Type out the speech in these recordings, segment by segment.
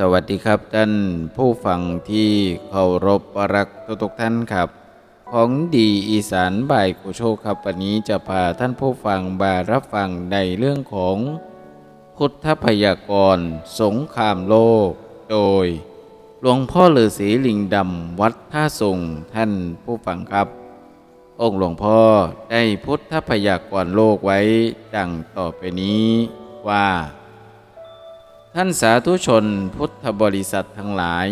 สวัสดีครับท่านผู้ฟังที่เคารพรักทุกๆท่านครับ ของดีอีสานบ่ายกุโชคครับวันนี้จะพาท่านผู้ฟังมารับฟังในเรื่องของพุทธพยากรสงครามโลก โดยหลวงพ่อฤาษีลิงดำวัดท่าสุงท่านผู้ฟังครับ องค์หลวงพ่อได้พุทธพยากรโลกไว้ดังต่อไปนี้ว่า ท่านสาธุชนพุทธบริษัททั้งหลาย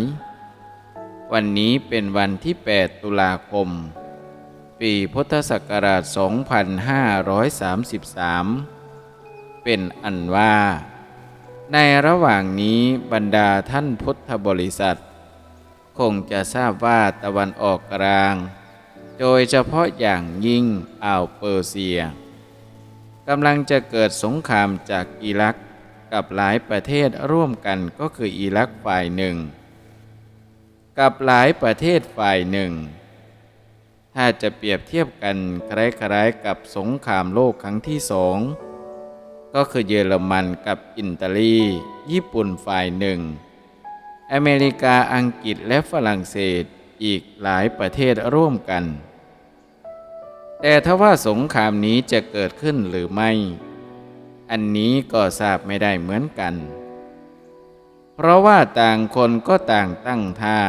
วันนี้เป็นวันที่ 8 ตุลาคม ปีพุทธศักราช 2533 เป็นอันว่า ในระหว่างนี้บรรดาท่านพุทธบริษัท คงจะทราบว่าตะวันออกกลาง โดยเฉพาะอย่างยิ่งอ่าวเปอร์เซียกำลังจะเกิดสงครามจากอิรัก กับหลายประเทศร่วมกันก็คืออิรักฝ่ายหนึ่ง กับหลายประเทศฝ่ายหนึ่ง ถ้าจะเปรียบเทียบกันคล้ายๆกับสงครามโลกครั้งที่สองก็คือเยอรมันกับอิตาลี ญี่ปุ่นฝ่ายหนึ่ง อเมริกาอังกฤษและฝรั่งเศสอีกหลายประเทศร่วมกัน แต่ถ้าว่าสงครามนี้จะเกิดขึ้นหรือไม่ อันนี้ก็ทราบไม่ได้เหมือนกัน เพราะว่าต่างคนก็ต่างตั้งท่า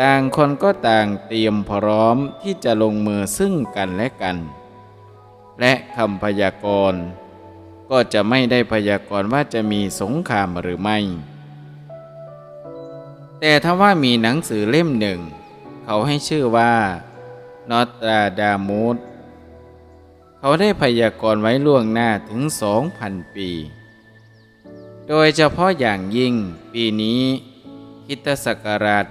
ต่างคนก็ต่างเตรียมพร้อมที่จะลงมือซึ่งกันและกัน และคำพยากรณ์ก็จะไม่ได้พยากรณ์ว่าจะมีสงครามหรือไม่ แต่ถ้าว่ามีหนังสือเล่มหนึ่ง เขาให้ชื่อว่านอตราดามูส เขาได้พยากรณ์ไว้ล่วงหน้าถึง2,000ปี โดยเฉพาะอย่างยิ่งปีนี้คิตศักราช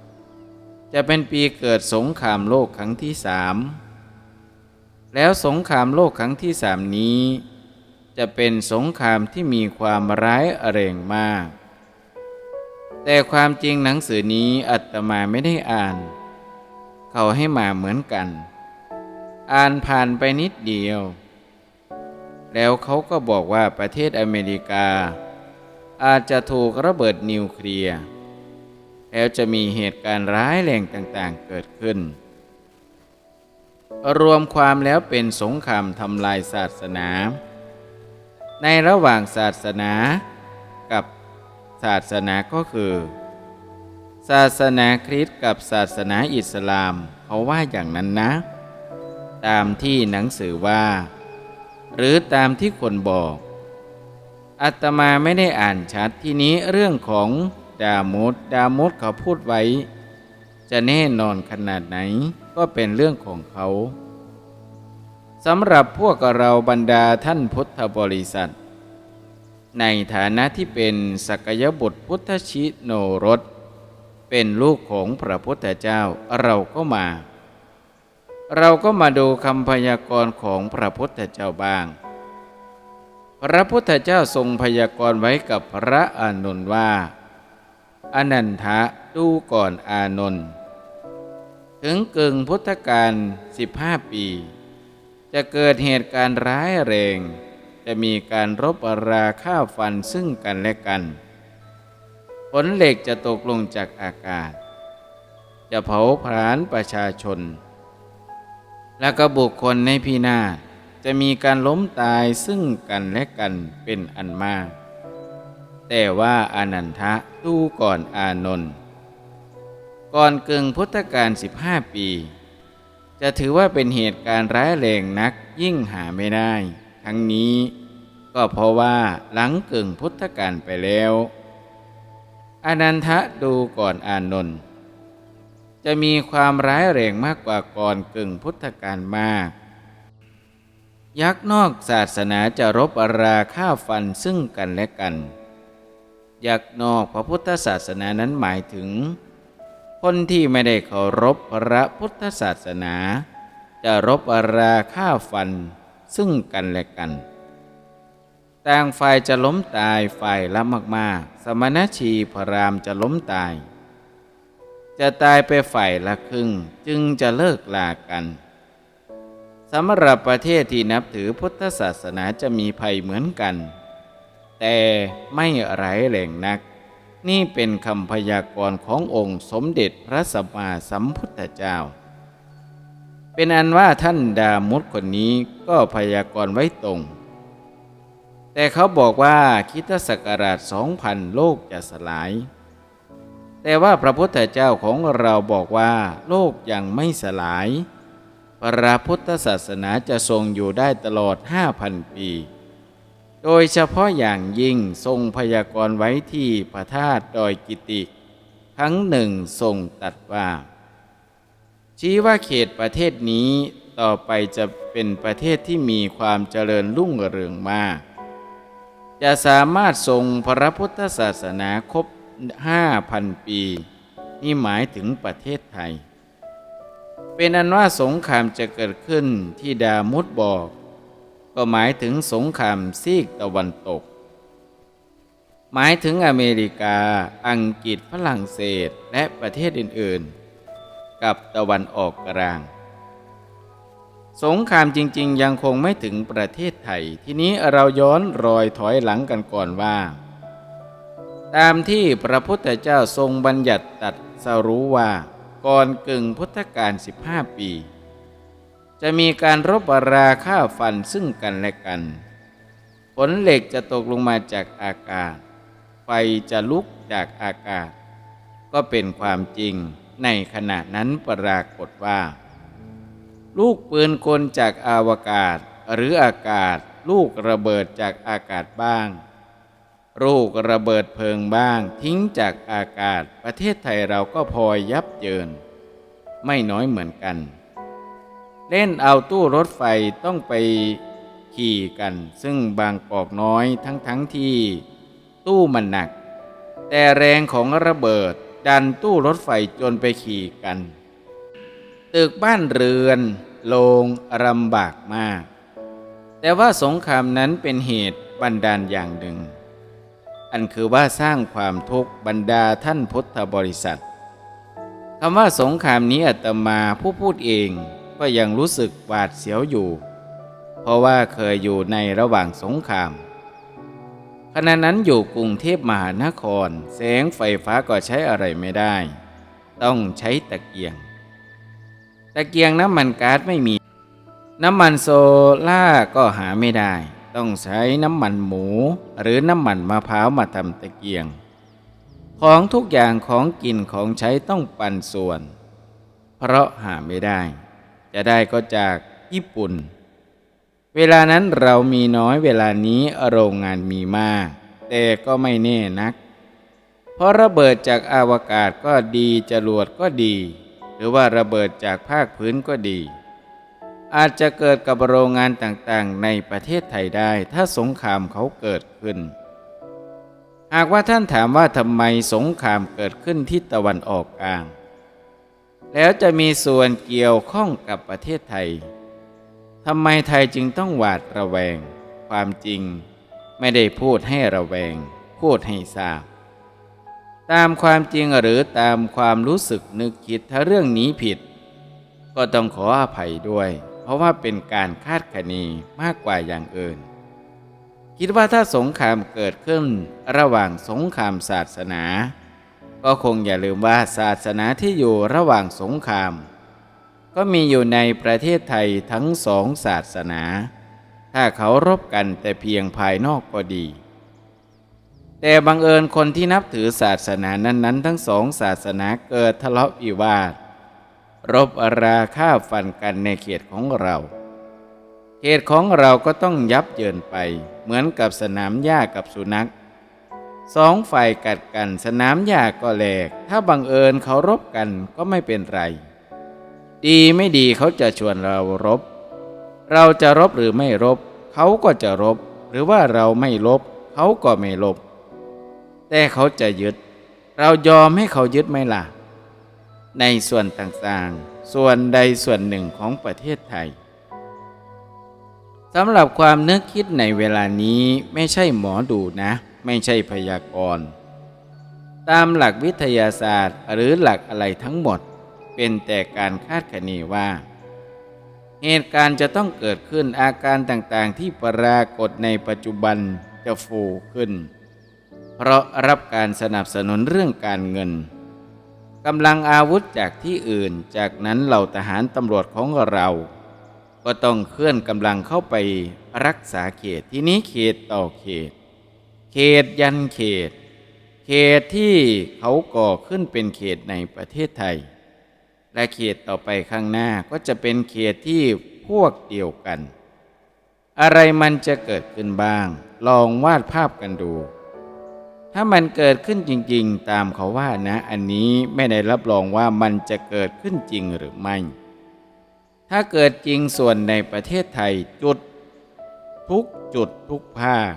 1990 จะเป็นปีเกิดสงครามโลกครั้งที่สามแล้วสงครามโลกครั้งที่สามนี้ จะเป็นสงครามที่มีความร้ายแรงมาก แต่ความจริงหนังสือนี้อัตมาไม่ได้อ่าน เขาให้มาเหมือนกัน อ่านผ่านไปนิดเดียว แล้วเขาก็บอกว่าประเทศอเมริกา อาจจะถูกระเบิดนิวเคลียร์แล้วจะมีเหตุการณ์ร้ายแรงต่างๆเกิดขึ้น รวมความแล้วเป็นสงครามทำลายศาสนา ในระหว่างศาสนากับศาสนาก็คือ ศาสนาคริสต์กับศาสนาอิสลามเขาว่าอย่างนั้นนะ ตามที่หนังสือว่า หรือตามที่คนบอกอาตมาไม่ได้อ่านชัดทีนี้เรื่องของดามุดดามุดเขาพูดไว้ จะแน่นอนขนาดไหนก็เป็นเรื่องของเขาสำหรับพวกเราบรรดาท่านพุทธบริษัท ในฐานะที่เป็นสักยบุตรพุทธชิโนรส เป็นลูกของพระพุทธเจ้าเราก็มา เราก็มาดูคำพยากรณ์ของพระพุทธเจ้าบ้าง พระพุทธเจ้าทรงพยากรณ์ไว้กับพระอานนท์ว่า อนันทะดูก่อนอานนท์ถึงกึ่งพุทธกาล15 ปี จะเกิดเหตุการณ์ร้ายแรง จะมีการรบราฆ่าฟันซึ่งกันและกัน ผลเหล็กจะตกลงจากอากาศ จะเผาผลาญประชาชน และก็บุคคลในพินาศจะมีการล้มตายซึ่งกันและกันเป็นอันมาก แต่ว่าอานันทะดูก่อนอานนท์ก่อนเกึ่งพุทธกาล15 ปี จะถือว่าเป็นเหตุการณ์ร้ายแรงนักยิ่งหาไม่ได้ ทั้งนี้ก็เพราะว่าหลังเกึ่งพุทธกาลไปแล้ว อนันทะดูก่อนอานนท์จะมีความร้ายแรงมากกว่าก่อนกึ่งพุทธกาลมาก ยักษ์นอกศาสนาจะรบอราฆ่าฟันซึ่งกันและกัน ยักษ์นอกพระพุทธศาสนานั้นหมายถึง คนที่ไม่ได้เคารพพระพุทธศาสนา จะรบอราฆ่าฟันซึ่งกันและกัน ต่างฝ่ายจะล้มตายฝ่ายละมากๆ สมณชีพรามจะล้มตาย จะตายไปฝ่ายละครึ่งจึงจะเลิกลากันสำหรับประเทศที่นับถือพุทธศาสนาจะมีภัยเหมือนกัน แต่ไม่ร้ายแรงนัก นี่เป็นคำพยากรณ์ขององค์สมเด็จพระสัมมาสัมพุทธเจ้า เป็นอันว่าท่านดามุดคนนี้ก็พยากรณ์ไว้ตรง แต่เขาบอกว่าคริสตศักราช2000โลกจะสลาย แต่ว่าพระพุทธเจ้าของเราบอกว่า โลกยังไม่สลาย พระพุทธศาสนาจะทรงอยู่ได้ตลอด 5,000 ปี โดยเฉพาะอย่างยิ่งทรงพยากรณ์ไว้ที่พระธาตุดอยกิติทั้งหนึ่งทรงตัดว่า ชี้ว่าเขตประเทศนี้ต่อไปจะเป็นประเทศที่มีความเจริญรุ่งเรืองมาก จะสามารถทรงพระพุทธศาสนาครบ 5,000 ปี นี่หมายถึงประเทศไทย เป็นอันว่าสงครามจะเกิดขึ้นที่ดามุดบอก ก็หมายถึงสงครามซีกตะวันตก หมายถึงอเมริกา อังกฤษฝรั่งเศสและประเทศอื่น ๆ กับตะวันออกกลาง สงครามจริง ๆ ยังคงไม่ถึงประเทศไทย ทีนี้เราย้อนรอยถอยหลังกันก่อนว่า ตามที่พระพุทธเจ้าทรงบัญญัติตัดสรู้ว่า ก่อนกึ่งพุทธกาล15 ปี จะมีการรบราฆ่าฟันซึ่งกันและกัน ผลเหล็กจะตกลงมาจากอากาศ ไฟจะลุกจากอากาศ ก็เป็นความจริงในขณะนั้นปรากฏว่า ลูกปืนกลจากอาวกาศ หรืออากาศ ลูกระเบิดจากอากาศบ้าง ลูกระเบิดเพลิงบ้าง ทิ้งจากอากาศ ประเทศไทยเราก็พลอยยับเยิน ไม่น้อยเหมือนกัน เล่นเอาตู้รถไฟต้องไปขี่กัน ซึ่งบางปอกน้อยทั้งทั้งที่ตู้มันหนัก แต่แรงของระเบิดดันตู้รถไฟจนไปขี่กัน ตึกบ้านเรือน โลงลำบากมาก แต่ว่าสงครามนั้นเป็นเหตุบันดาลอย่างหนึ่ง อันคือว่าสร้างความทุกข์บรรดาท่านพุทธบริษัทคำว่าสงครามนี้อาตมาผู้พูดเองก็ยังรู้สึกหวาดเสียวอยู่ เพราะว่าเคยอยู่ในระหว่างสงคราม ขณะนั้นอยู่กรุงเทพมหานคร แสงไฟฟ้าก็ใช้อะไรไม่ได้ ต้องใช้ตะเกียง ตะเกียงน้ำมันก๊าซไม่มี น้ำมันโซล่าก็หาไม่ได้ ต้องใช้น้ำมันหมู หรือน้ำมันมะพร้าวมาทำตะเกียง ของทุกอย่างของกินของใช้ต้องปันส่วน เพราะหาไม่ได้ จะได้ก็จากญี่ปุ่น เวลานั้นเรามีน้อยเวลานี้โรงงานมีมาก แต่ก็ไม่แน่นัก เพราะระเบิดจากอาวกาศก็ดีจรวดก็ดี รือว่าระเบิดจากภาคพื้นก็ดี อาจจะเกิดกับโรงงานต่างๆ ในประเทศไทยได้ถ้าสงครามเขาเกิดขึ้น หากว่าท่านถามว่าทำไมสงครามเกิดขึ้นที่ตะวันออกกลาง แล้วจะมีส่วนเกี่ยวข้องกับประเทศไทยทำไมไทยจึงต้องหวาดระแวง ความจริงไม่ได้พูดให้ระแวง พูดให้ทราบ ตามความจริงหรือตามความรู้สึกนึกคิดถ้าเรื่องนี้ผิด ก็ต้องขออภัยด้วย เพราะว่าเป็นการคาดคะเนมากกว่าอย่างอื่น คิดว่าถ้าสงครามเกิดขึ้นระหว่างสงครามศาสนา ก็คงอย่าลืมว่าศาสนาที่อยู่ระหว่างสงคราม ก็มีอยู่ในประเทศไทยทั้งสองศาสนา ถ้าเขารบกันแต่เพียงภายนอกก็ดี แต่บังเอิญคนที่นับถือศาสนานั้น ๆ ทั้งสองศาสนาเกิดทะเลาะวิวาท รบอราฆ่าฟันกันในเขตของเรา เขตของเราก็ต้องยับเยินไป เหมือนกับสนามหญ้ากับสุนัขสองฝ่ายกัดกันสนามหญ้าก็แหลก ถ้าบังเอิญเขารบกันก็ไม่เป็นไร ดีไม่ดีเขาจะชวนเรารบ เราจะรบหรือไม่รบ เขาก็จะรบ หรือว่าเราไม่รบ เขาก็ไม่รบ แต่เขาจะยึด เรายอมให้เขายึดไหมล่ะ ในส่วนต่างๆ ส่วนใดส่วนหนึ่งของประเทศไทยสำหรับความนึกคิดในเวลานี้ไม่ใช่หมอดูนะ ไม่ใช่พยากรณ์ตามหลักวิทยาศาสตร์หรือหลักอะไรทั้งหมด เป็นแต่การคาดคะเนว่า เหตุการณ์จะต้องเกิดขึ้นอาการต่างๆที่ปรากฏในปัจจุบันจะฟูขึ้น เพราะรับการสนับสนุนเรื่องการเงินกำลังอาวุธจากที่อื่น จากนั้นเหล่าทหารตำรวจของเรา ก็ต้องเคลื่อนกำลังเข้าไปรักษาเขตที่นี้เขตต่อเขต เขตยันเขต เขตที่เขาก่อขึ้นเป็นเขตในประเทศไทย และเขตต่อไปข้างหน้าก็จะเป็นเขตที่พวกเดียวกัน อะไรมันจะเกิดขึ้นบ้าง ลองวาดภาพกันดู ถ้ามันเกิดขึ้นจริง ๆ ตามเขาว่านะ อันนี้ไม่ได้รับรองว่ามันจะเกิดขึ้นจริงหรือไม่ ถ้าเกิดจริงส่วนในประเทศไทยจุด ทุกจุดทุกภาค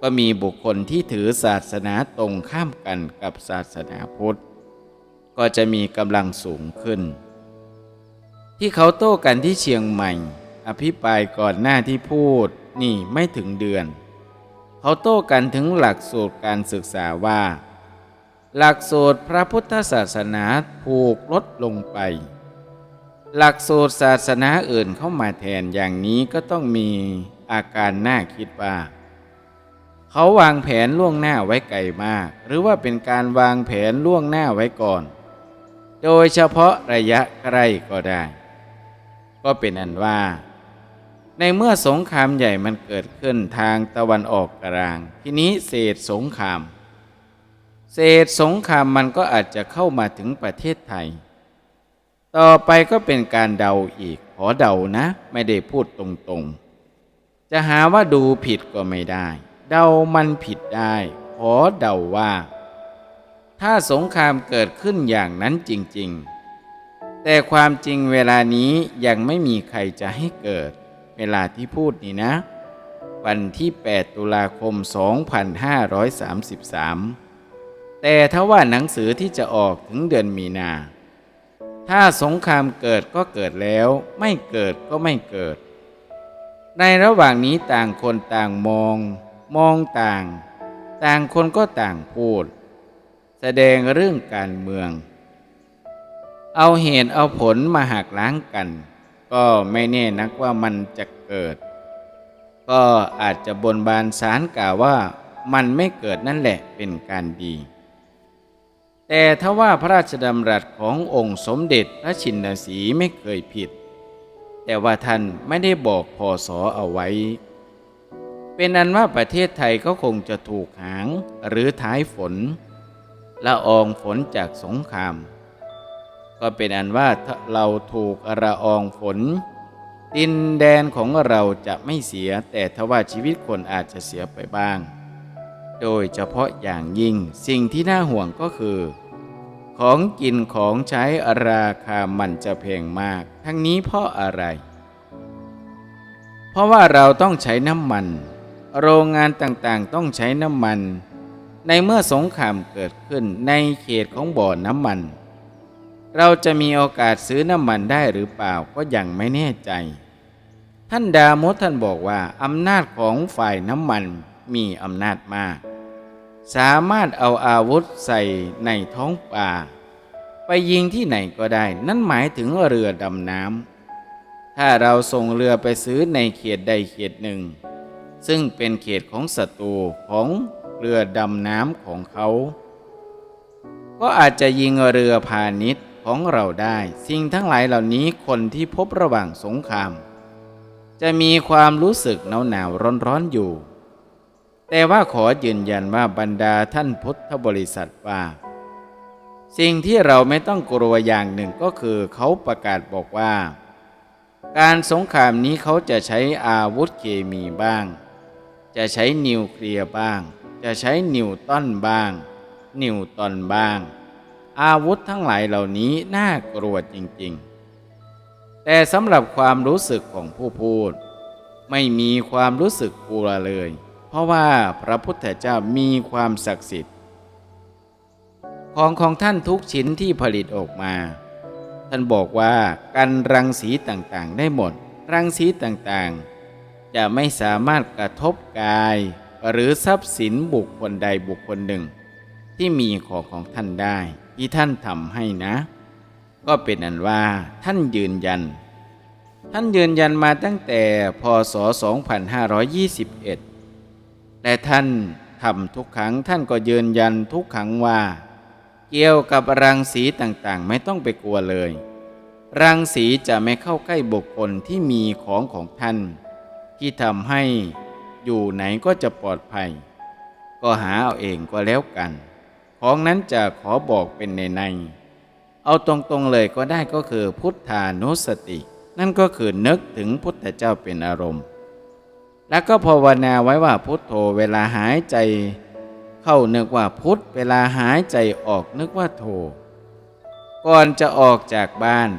ก็มีบุคคลที่ถือศาสนาตรงข้ามกันกับศาสนาพุทธ ก็จะมีกำลังสูงขึ้น ที่เขาโต้กันที่เชียงใหม่ อภิปรายก่อนหน้าที่พูดนี่ไม่ถึงเดือน เขาโต้กันถึงหลักสูตรการศึกษาว่า หลักสูตรพระพุทธศาสนาถูกลดลงไป หลักสูตรศาสนาอื่นเข้ามาแทนอย่างนี้ก็ต้องมีอาการน่าคิดว่าเขาวางแผนล่วงหน้าไว้ไกลมาก หรือว่าเป็นการวางแผนล่วงหน้าไว้ก่อน โดยเฉพาะระยะใกล้ก็ได้ ก็เป็นอันว่า ในเมื่อสงครามใหญ่มันเกิดขึ้นทางตะวันออกกลาง ทีนี้เศษสงคราม เศษสงครามมันก็อาจจะเข้ามาถึงประเทศไทย ต่อไปก็เป็นการเดาอีก ขอเดานะ ไม่ได้พูดตรงๆ จะหาว่าดูผิดก็ไม่ได้ เดามันผิดได้ ขอเดาว่า ถ้าสงครามเกิดขึ้นอย่างนั้นจริงๆ แต่ความจริงเวลานี้ยังไม่มีใครจะให้เกิด เวลาที่พูดนี่นะ วันที่ 8 ตุลาคม 2533 แต่ถ้าว่าหนังสือที่จะออกถึงเดือนมีนา ถ้าสงครามเกิดก็เกิดแล้ว ไม่เกิดก็ไม่เกิด ในระหว่างนี้ต่างคนต่างมอง มองต่าง ต่างคนก็ต่างพูด แสดงเรื่องการเมือง เอาเหตุเอาผลมาหักล้างกัน ก็ไม่แน่นักว่ามันจะเกิด ก็อาจจะบนบานสารกล่าวว่ามันไม่เกิดนั่นแหละเป็นการดี แต่ถ้าว่าพระราชดำรัสขององค์สมเด็จพระชินสีไม่เคยผิด แต่ว่าท่านไม่ได้บอกพอสอเอาไว้ เป็นอันว่าประเทศไทยก็คงจะถูกหางหรือท้ายฝนละอองฝนจากสงคราม ก็เป็นอันว่าเราถูกละอองฝน ดินแดนของเราจะไม่เสียแต่ทว่าชีวิตคนอาจจะเสียไปบ้าง โดยเฉพาะอย่างยิ่งสิ่งที่น่าห่วงก็คือ ของกินของใช้ราคามันจะแพงมาก ทั้งนี้เพราะอะไร เพราะว่าเราต้องใช้น้ำมัน โรงงานต่างๆต้องใช้น้ำมัน ในเมื่อสงครามเกิดขึ้นในเขตของบ่อน้ำมัน เราจะมีโอกาสซื้อน้ำมันได้หรือเปล่าก็ยังไม่แน่ใจ ท่านดามดท่านบอกว่าอำนาจของฝ่ายน้ำมันมีอำนาจมาก สามารถเอาอาวุธใส่ในท้องป่า ไปยิงที่ไหนก็ได้ นั่นหมายถึงเรือดำน้ำถ้าเราส่งเรือไปซื้อในเขตใดเขตหนึ่ง ซึ่งเป็นเขตของศัตรูของเรือดำน้ำของเขา ก็อาจจะยิงเรือพาณิชย์ ของเราได้ สิ่งทั้งหลายเหล่านี้คนที่พบระหว่างสงคราม จะมีความรู้สึกหนาวหนาวร้อนร้อนๆอยู่ แต่ว่าขอยืนยันว่าบรรดาท่านพุทธบริษัทว่า สิ่งที่เราไม่ต้องกลัวอย่างหนึ่งก็คือเขาประกาศบอกว่า การสงครามนี้เขาจะใช้อาวุธเคมีบ้าง จะใช้นิวเคลียร์บ้าง จะใช้นิวตันบ้าง นิวตอนบ้าง อาวุธทั้งหลายเหล่านี้น่ากลัวจริงๆ แต่สำหรับความรู้สึกของผู้พูด ไม่มีความรู้สึกกลัวเลย เพราะว่าพระพุทธเจ้ามีความศักดิ์สิทธิ์ ของของท่านทุกชิ้นที่ผลิตออกมา ท่านบอกว่ากันรังสีต่างๆ ได้หมด รังสีต่างๆ จะไม่สามารถกระทบกาย หรือทรัพย์สินบุคคลใดบุคคลหนึ่ง ที่มีของของท่านได้ ที่ท่านทำให้นะ ก็เป็นอันว่าท่านยืนยัน ท่านยืนยันมาตั้งแต่พศ 2521และท่านทำทุกครั้งท่านก็ยืนยันทุกครั้งว่า เกี่ยวกับรังสีต่างๆ ไม่ต้องไปกลัวเลย รังสีจะไม่เข้าใกล้บุคคลที่มีของของท่าน ที่ทำให้อยู่ไหนก็จะปลอดภัย ก็หาเอาเองก็แล้วกัน ของนั้นจะขอบอกเป็นในใน เอาตรงๆเลยก็ได้ก็คือพุทธานุสติ นั่นก็คือนึกถึงพุทธเจ้าเป็นอารมณ์ แล้วก็ภาวนาไว้ว่าพุทโธเวลาหายใจ เข้านึกว่าพุทธเวลาหายใจออกนึกว่าโธก่อนจะออกจากบ้าน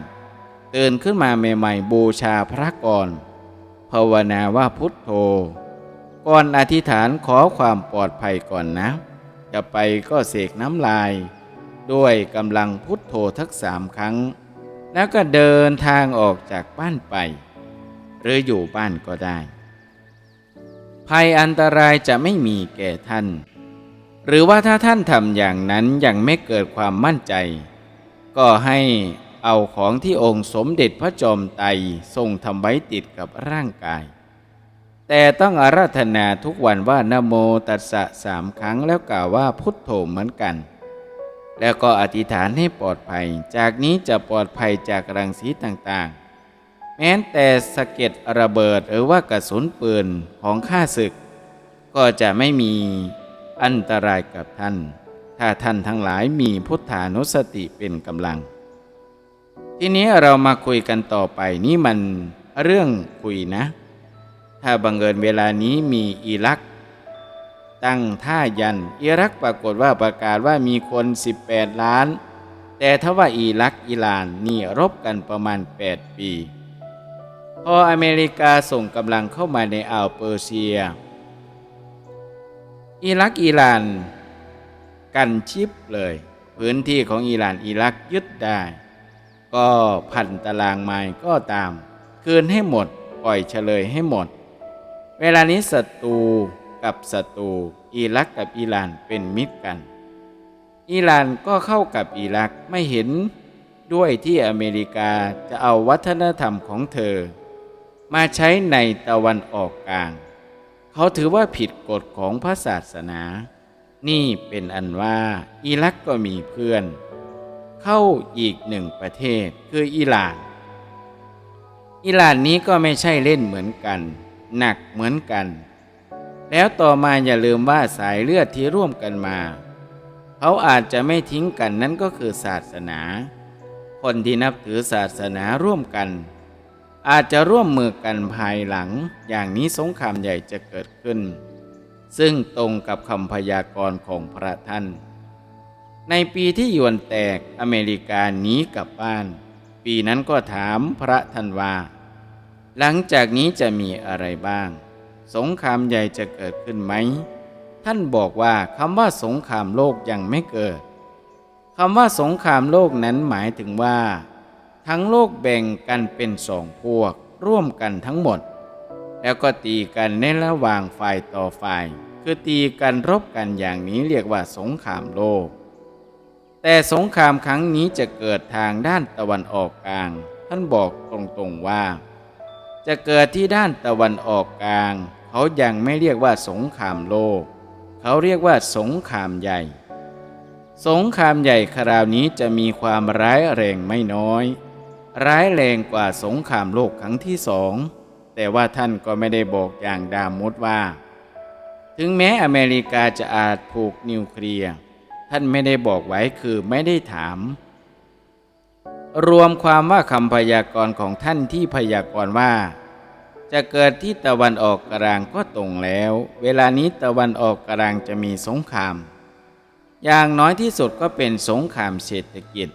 ตื่นขึ้นมาใหม่ๆบูชาพระก่อนภาวนาว่าพุทโธก่อนอธิษฐานขอความปลอดภัยก่อนนะ จะไปก็เสกน้ำลาย ด้วยกำลังพุทโธทักสามครั้ง แล้วก็เดินทางออกจากบ้านไป หรืออยู่บ้านก็ได้ ภัยอันตรายจะไม่มีแก่ท่าน หรือว่าถ้าท่านทำอย่างนั้นยังไม่เกิดความมั่นใจ ก็ให้เอาของที่องค์สมเด็จพระจอมไตทรงทำไว้ติดกับร่างกาย แต่ต้องอาราธนาทุกวันว่านโมตัสสะสามครั้งแล้วกล่าวว่าพุทโธเหมือนกัน แล้วก็อธิษฐานให้ปลอดภัย จากนี้จะปลอดภัยจากรังสีต่างๆ แม้แต่สะเก็ดระเบิดหรือว่ากระสุนปืนของข้าศึก ก็จะไม่มีอันตรายกับท่าน ถ้าท่านทั้งหลายมีพุทธานุสติเป็นกำลัง ทีนี้เรามาคุยกันต่อไปนี่มันเรื่องคุยนะ ถ้าบังเอิญเวลานี้มีอิรัก ตั้งท่ายัน อิรักปรากฏว่าประกาศว่ามีคน 18 ล้าน แต่ถ้าว่าอิรักอิหร่านนี่รบกันประมาณ 8 ปี พออเมริกาส่งกำลังเข้ามาในอ่าวเปอร์เซีย อิรักอิหร่านกันชิปเลย พื้นที่ของอิหร่านอิรักยึดได้ ก็พันตารางไม้ก็ตาม คืนให้หมด ปล่อยเฉลยให้หมด เวลานี้ศัตรูกับศัตรูอิรักกับอิหร่านเป็นมิตรกัน อิหร่านก็เข้ากับอิรักไม่เห็นด้วยที่อเมริกาจะเอาวัฒนธรรมของเธอ มาใช้ในตะวันออกกลาง เขาถือว่าผิดกฎของพระศาสนา นี่เป็นอันว่าอิรักก็มีเพื่อน เข้าอีกหนึ่งประเทศคืออิหร่าน อิหร่านนี้ก็ไม่ใช่เล่นเหมือนกัน หนักเหมือนกัน แล้วต่อมาอย่าลืมว่าสายเลือดที่ร่วมกันมา เขาอาจจะไม่ทิ้งกันนั่นก็คือศาสนา คนที่นับถือศาสนาร่วมกัน อาจจะร่วมมือกันภายหลัง อย่างนี้สงครามใหญ่จะเกิดขึ้น ซึ่งตรงกับคำพยากรณ์ของพระท่าน ในปีที่ยวนแตกอเมริกาหนีกลับบ้าน ปีนั้นก็ถามพระท่านว่า หลังจากนี้จะมีอะไรบ้าง สงครามใหญ่จะเกิดขึ้นไหม ท่านบอกว่าคำว่าสงครามโลกยังไม่เกิดคำว่าสงครามโลกนั้นหมายถึงว่า ทั้งโลกแบ่งกันเป็นสองพวก ร่วมกันทั้งหมด แล้วก็ตีกันในระหว่างฝ่ายต่อฝ่าย คือตีกันรบกันอย่างนี้เรียกว่าสงครามโลก แต่สงครามครั้งนี้จะเกิดทางด้านตะวันออกกลาง ท่านบอกตรงๆว่า จะเกิดที่ด้านตะวันออกกลาง เขายังไม่เรียกว่าสงครามโลก เขาเรียกว่าสงครามใหญ่ สงครามใหญ่คราวนี้จะมีความร้ายแรงไม่น้อย ร้ายแรงกว่าสงครามโลกครั้งที่สองแต่ว่าท่านก็ไม่ได้บอกอย่างดามมดว่า ถึงแม้อเมริกาจะอาจผูกนิวเคลียร์ท่านไม่ได้บอกไว้คือไม่ได้ถาม รวมความว่าคำพยากรณ์ของท่านที่พยากรณ์ว่า จะเกิดที่ตะวันออกกลางก็ตรงแล้ว เวลานี้ตะวันออกกลางจะมีสงคราม อย่างน้อยที่สุดก็เป็นสงครามเศรษฐกิจ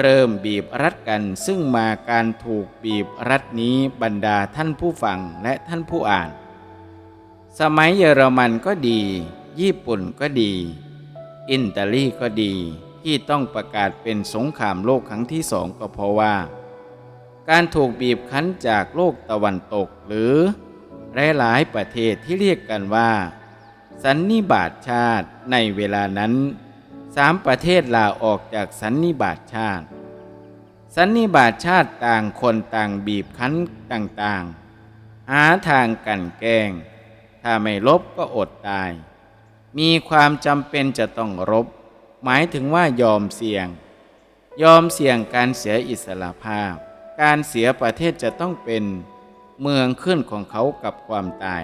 เริ่มบีบรัดกันซึ่งมาการถูกบีบรัดนี้บรรดาท่านผู้ฟังและท่านผู้อ่าน สมัยเยอรมันก็ดี ญี่ปุ่นก็ดี อิตาลีก็ดี ที่ต้องประกาศเป็นสงครามโลกครั้งที่สองก็เพราะว่า การถูกบีบคั้นจากโลกตะวันตกหรือหลายๆประเทศที่เรียกกันว่า สันนิบาตชาติในเวลานั้นสามประเทศลาออกจากสันนิบาตชาติ สันนิบาตชาติต่างคนต่างบีบคั้นต่างๆ หาทางกันแกล้งถ้าไม่รบก็อดตาย มีความจำเป็นจะต้องรบ หมายถึงว่ายอมเสี่ยง ยอมเสี่ยงการเสียอิสรภาพ การเสียประเทศจะต้องเป็นเมืองขึ้นของเขากับความตาย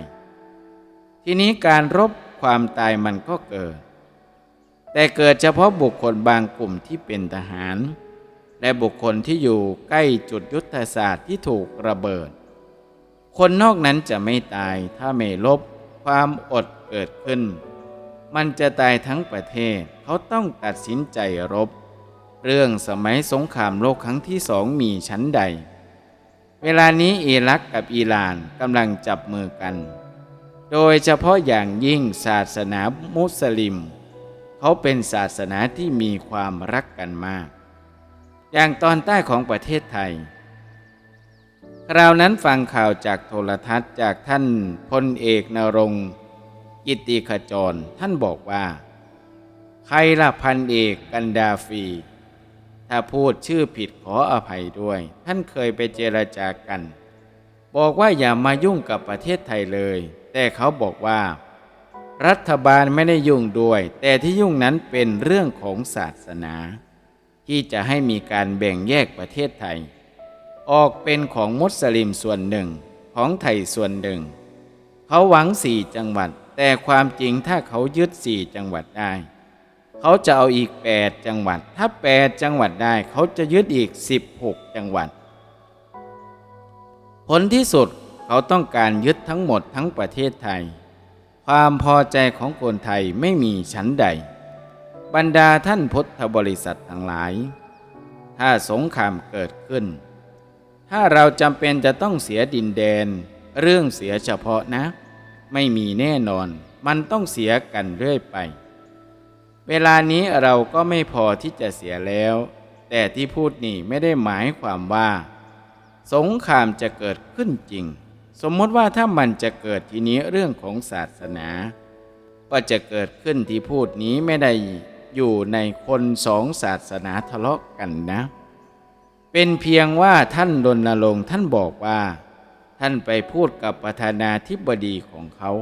ทีนี้การรบความตายมันก็เกิด แต่เกิดเฉพาะบุคคลบางกลุ่มที่เป็นทหาร และบุคคลที่อยู่ใกล้จุดยุทธศาสตร์ที่ถูกระเบิด คนนอกนั้นจะไม่ตายถ้าไม่ลบความอดเกิดขึ้น มันจะตายทั้งประเทศเขาต้องตัดสินใจรบ เรื่องสมัยสงครามโลกครั้งที่สองมีชั้นใด เวลานี้อิรักกับอิหร่านกำลังจับมือกัน โดยเฉพาะอย่างยิ่งศาสนามุสลิม เขาเป็นศาสนาที่มีความรักกันมาก อย่างตอนใต้ของประเทศไทย คราวนั้นฟังข่าวจากโทรทัศน์จากท่านพลเอกนรงค์ กิตติขจรท่านบอกว่า ใครละพันเอกกันดาฟี ถ้าพูดชื่อผิดขออภัยด้วย ท่านเคยไปเจรจากัน บอกว่าอย่ามายุ่งกับประเทศไทยเลย แต่เขาบอกว่า รัฐบาลไม่ได้ยุ่งด้วย แต่ที่ยุ่งนั้นเป็นเรื่องของศาสนา ที่จะให้มีการแบ่งแยกประเทศไทย ออกเป็นของมุสลิมส่วนหนึ่งของไทยส่วนหนึ่ง เขาหวังสี่จังหวัด แต่ความจริงถ้าเขายึดสี่จังหวัดได้ เขาจะเอาอีก 8 จังหวัด ถ้า 8 จังหวัดได้ เขาจะยึดอีก 16 จังหวัด ผลที่สุดเขาต้องการยึดทั้งหมดทั้งประเทศไทย ความพอใจของคนไทยไม่มีชั้นใด บรรดาท่านพุทธบริษัททั้งหลาย ถ้าสงครามเกิดขึ้น ถ้าเราจำเป็นจะต้องเสียดินแดน เรื่องเสียเฉพาะนะ ไม่มีแน่นอน มันต้องเสียกันเรื่อยไป เวลานี้เราก็ไม่พอที่จะเสียแล้ว แต่ที่พูดนี่ไม่ได้หมายความว่า สงครามจะเกิดขึ้นจริง สมมติว่าถ้ามันจะเกิดทีนี้เรื่องของศาสนา ก็จะเกิดขึ้นที่พูดนี้ไม่ได้อยู่ในคนสองศาสนาทะเลาะกันนะ เป็นเพียงว่าท่านรณรงค์ท่านบอกว่า ท่านไปพูดกับประธานาธิบดีของเขา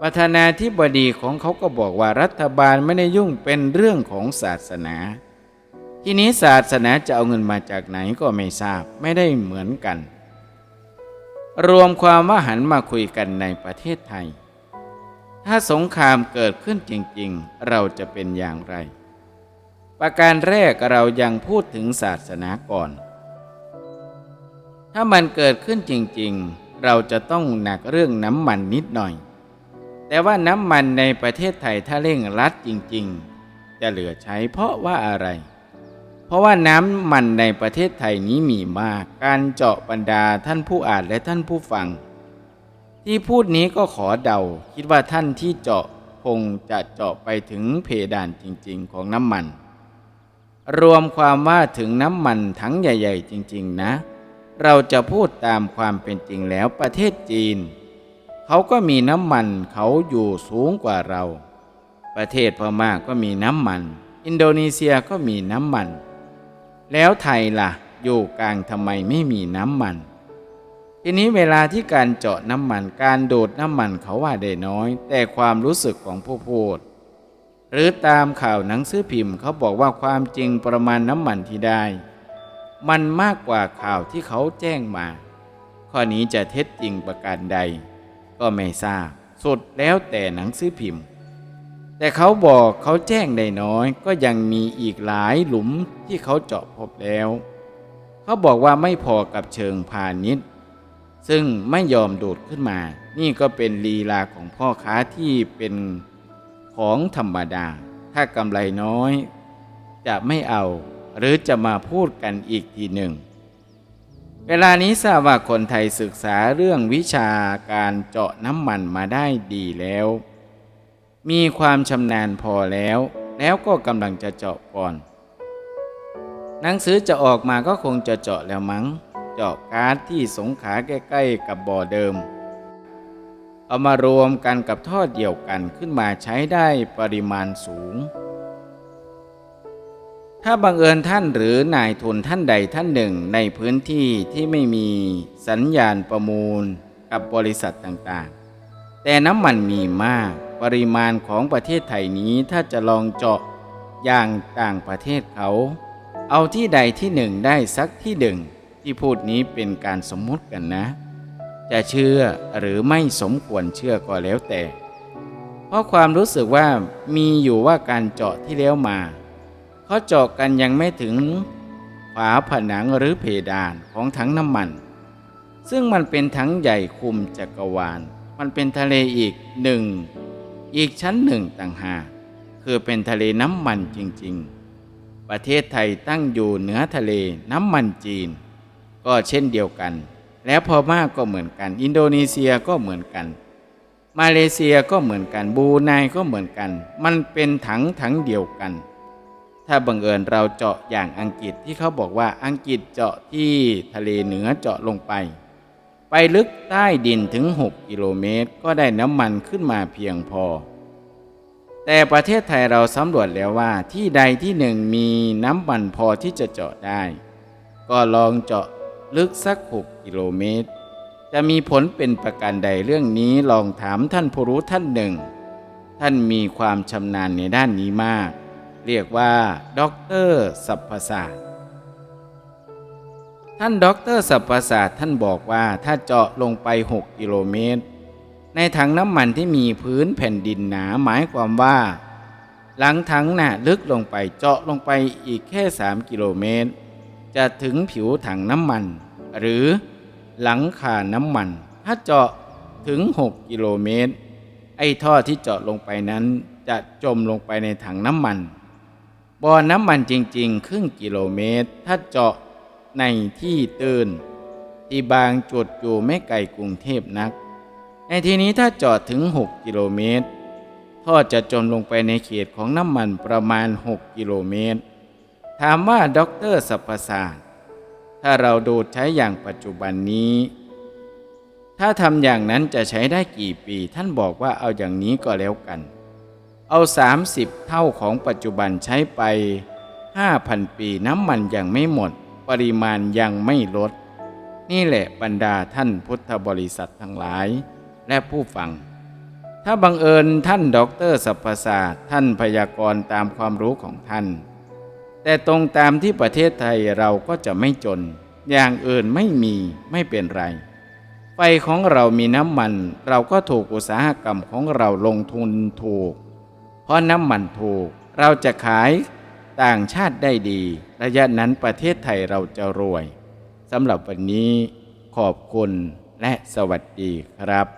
ประธานาธิบดีของเขาก็บอกว่ารัฐบาลไม่ได้ยุ่งเป็นเรื่องของศาสนา ทีนี้ศาสนาจะเอาเงินมาจากไหนก็ไม่ทราบไม่ได้เหมือนกัน รวมความว่าหันมาคุยกันในประเทศไทย ถ้าสงครามเกิดขึ้นจริงๆ เราจะเป็นอย่างไร ประการแรกเรายังพูดถึงศาสนาก่อน ถ้ามันเกิดขึ้นจริงๆ เราจะต้องหนักเรื่องน้ำมันนิดหน่อย แต่ว่าน้ำมันในประเทศไทยถ้าเร่งรัดจริงๆ จะเหลือใช้เพราะว่าอะไร เพราะว่าน้ำมันในประเทศไทยนี้มีมาก การเจาะบรรดาท่านผู้อ่านและท่านผู้ฟัง ที่พูดนี้ก็ขอเดา คิดว่าท่านที่เจาะคงจะเจาะไปถึงเพดานจริงๆ ของน้ำมัน รวมความว่าถึงน้ำมันทั้งใหญ่ ๆ จริง ๆ นะ เราจะพูดตามความเป็นจริงแล้วประเทศจีน เขาก็มีน้ำมันเขาอยู่สูงกว่าเรา ประเทศพม่าก็มีน้ำมัน อินโดนีเซียก็มีน้ำมัน แล้วไทยล่ะ อยู่กลางทำไมไม่มีน้ำมัน ทีนี้เวลาที่การเจาะน้ำมันการโดดน้ำมันเขาว่าได้น้อย แต่ความรู้สึกของผู้พูด หรือตามข่าวหนังสือพิมพ์เขาบอกว่าความจริงประมาณน้ำมันที่ได้ มันมากกว่าข่าวที่เขาแจ้งมา ข้อนี้จะเท็จจริงประการใด ก็ไม่ทราบ สุดแล้วแต่หนังสือพิมพ์ แต่เขาบอกเขาแจ้งได้น้อย ก็ยังมีอีกหลายหลุมที่เขาเจาะพบแล้ว เขาบอกว่าไม่พอกับเชิงพาณิชย์ ซึ่งไม่ยอมโดดขึ้นมา นี่ก็เป็นลีลาของพ่อค้าที่เป็นของธรรมดา ถ้ากำไรน้อย จะไม่เอา หรือจะมาพูดกันอีกทีหนึ่ง เวลานี้ทราบว่าคนไทยศึกษาเรื่องวิชาการเจาะน้ำมันมาได้ดีแล้ว มีความชำนาญพอแล้ว แล้วก็กำลังจะเจาะก่อน หนังสือจะออกมาก็คงจะเจาะแล้วมั้ง เจาะกาซที่สงขาใกล้ๆกับบ่อเดิมเอามารวมกันกับท่อเดียวกันขึ้นมาใช้ได้ปริมาณสูง ถ้าบังเอิญท่านหรือนายทุนท่านใดท่านหนึ่งในพื้นที่ที่ไม่มีสัญญาณประมูลกับบริษัทต่างๆ แต่น้ำมันมีมากปริมาณของประเทศไทยนี้ถ้าจะลองเจาะอย่างต่างประเทศเขา เอาที่ใดที่หนึ่งได้สักที่หนึ่งที่พูดนี้เป็นการสมมุติกันนะ จะเชื่อหรือไม่สมควรเชื่อก็แล้วแต่ เพราะความรู้สึกว่ามีอยู่ว่าการเจาะที่แล้วมา เขาเจาะกันยังไม่ถึงฝาผนังหรือเพดานของถังน้ำมัน ซึ่งมันเป็นถังใหญ่คุมจักรวาล มันเป็นทะเลอีกหนึ่ง อีกชั้นหนึ่งต่างหากคือเป็นทะเลน้ำมันจริง ๆ ประเทศไทยตั้งอยู่เหนือทะเลน้ำมันจีน ก็เช่นเดียวกัน และพม่าก็เหมือนกัน อินโดนีเซียก็เหมือนกันมาเลเซียก็เหมือนกัน บูไนก็เหมือนกัน มันเป็นถังถังเดียวกัน ถ้าบังเอิญเราเจาะอย่างอังกฤษที่เขาบอกว่าอังกฤษเจาะที่ทะเลเหนือเจาะลงไป ไปลึกใต้ดินถึง 6 กิโลเมตร ก็ได้น้ำมันขึ้นมาเพียงพอ แต่ประเทศไทยเราสำรวจแล้วว่าที่ใดที่หนึ่งมีน้ำมันพอที่จะเจาะได้ ก็ลองเจาะลึกสัก 6 กิโลเมตร จะมีผลเป็นประการใดเรื่องนี้ลองถามท่านผู้รู้ท่านหนึ่ง ท่านมีความชำนาญในด้านนี้มาก เรียกว่าด็อกเตอร์สัพพศาสตร์ท่านด็อกเตอร์สัพพศาสตร์ท่านบอกว่าถ้าเจาะลงไป 6 กิโลเมตร ในถังน้ำมันที่มีพื้นแผ่นดินหนาหมายความว่า หลังถังน่ะลึกลงไปเจาะลงไปอีกแค่ 3 กิโลเมตร จะถึงผิวถังน้ำมัน หรือหลังคาน้ำมัน ถ้าเจาะถึง 6 กิโลเมตร ไอ้ท่อที่เจาะลงไปนั้นจะจมลงไปในถังน้ำมัน บ่อน้ำมันจริง ๆ ครึ่งกิโลเมตร ถ้าเจาะในที่ตื้นที่บางจุดอยู่ไม่ไกลกรุงเทพนัก ในทีนี้ถ้าเจาะถึง 6 กิโลเมตร ท่อจะจมลงไปในเขตของน้ำมันประมาณ 6 กิโลเมตร ถามว่าด็อกเตอร์สัพศาสตร์ถ้าเราดูดใช้อย่างปัจจุบันนี้ ถ้าทำอย่างนั้นจะใช้ได้กี่ปี ท่านบอกว่าเอาอย่างนี้ก็แล้วกัน เอา 30 เท่าของปัจจุบันใช้ไป 5,000 ปีน้ำมันยังไม่หมด ปริมาณยังไม่ลด นี่แหละบรรดาท่านพุทธบริษัททั้งหลาย และผู้ฟัง ถ้าบังเอิญท่านด็อกเตอร์สัพพศาสตร์ท่านพยากรณ์ตามความรู้ของท่าน แต่ตรงตามที่ประเทศไทยเราก็จะไม่จน อย่างอื่นไม่มีไม่เป็นไรไฟของเรามีน้ำมัน เราก็ถูกอุตสาหกรรมของเราลงทุนถูก เพราะน้ำมันถูก เราจะขายต่างชาติได้ดี ระยะนั้นประเทศไทยเราจะรวยสำหรับวันนี้ขอบคุณและสวัสดีครับ